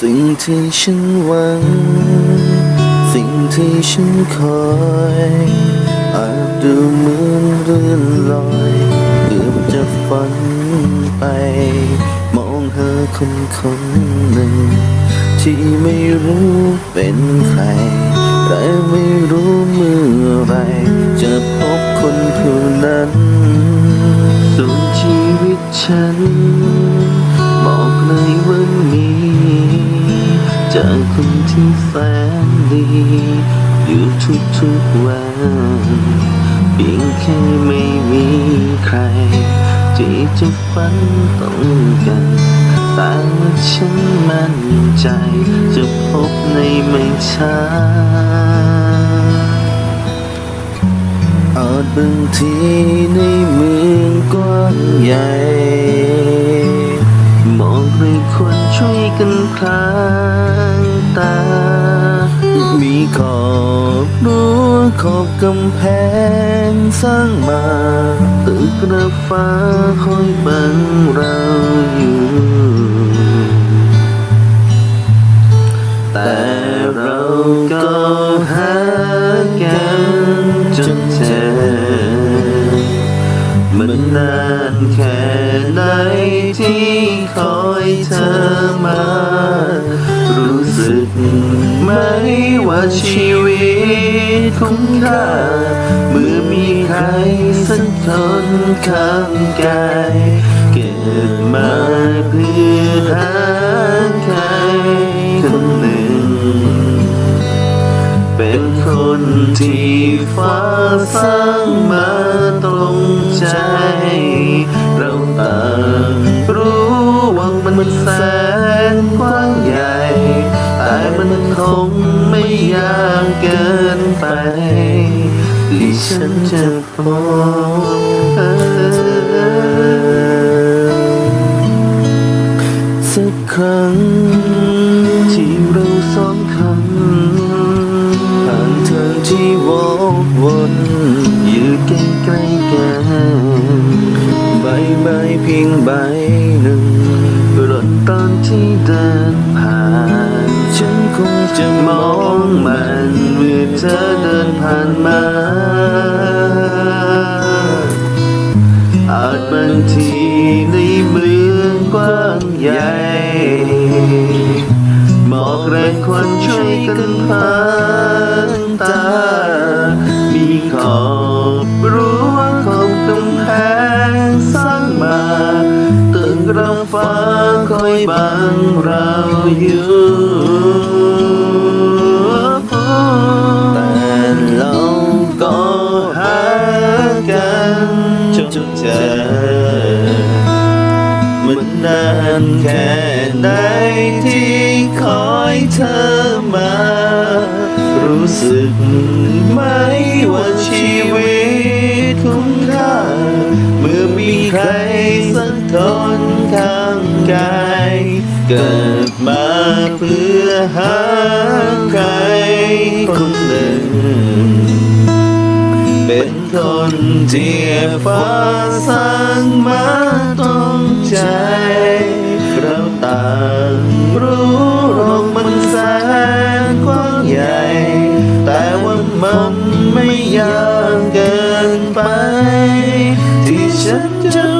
สิ่งที่ฉันหวัง สิ่งที่ฉันคอยอาจดูเหมือนเรื่อนลอยเกือบจะฝันไป มองหาคนคนหนึ่ง ที่ไม่รู้เป็นใครแต่ไม่รู้เมื่อไหรจะพบคนผู้นั้นส่วนชีวิตฉันบอกเลยว่ามี จากคนที่แสนดี อยู่ทุกๆวันเพียงแค่ไม่มีใคร ที่จะฝันต้องกันแต่ว่าฉันมั่นใจ จะพบในไม่ช้าอาจบางทีในเมืองกว้างใหญ่ ช่วยกันพลางตา มีขอบรั้วขอบกำแพงสร้างมาตึกระฟ้าคอยบังเราอยู่ แต่เราก็หากันจนเจอมันนานแค่ไหน เธอมา รู้สึกไหมว่าชีวิตคุ้มค่าเมื่อมีใครสักคนข้างกายเกิดมาเพื่อหาใครคนหนึ่ง เป็นคนที่ฟ้าสร้างมาตรงใจ ที่ฉันจะพบสักครั้ง ที่เราสองคนผ่านทางที่วอกวนอยู่ใกล้ๆกันใบใบเพียงใบหนึ่งหล่นตอนที่เดินผ่าน คงจะมองมันเมื่อเธอเดินผ่านมา อาจบางทีในเมืองกว้างใหญ่หมอกแรงควันช่วยกันพันตา มีขอบรั้วขอบกำแพงสร้างมาตึกเราฟ้าคอยบังเราอยู่ นานแค่ไหนที่คอยเธอมา รู้สึกไหมว่าชีวิตคุ้มค่า เมื่อมีใครสักคนข้างกายเกิดมาเพื่อหาใครคนหนึ่ง นคนที่ฟ้าสร้างมาต้องใจเราต่างรู้โลกมันแสนกว้างใหญ่ แต่ว่ามันไม่ยากเกินไป ที่ฉันจะ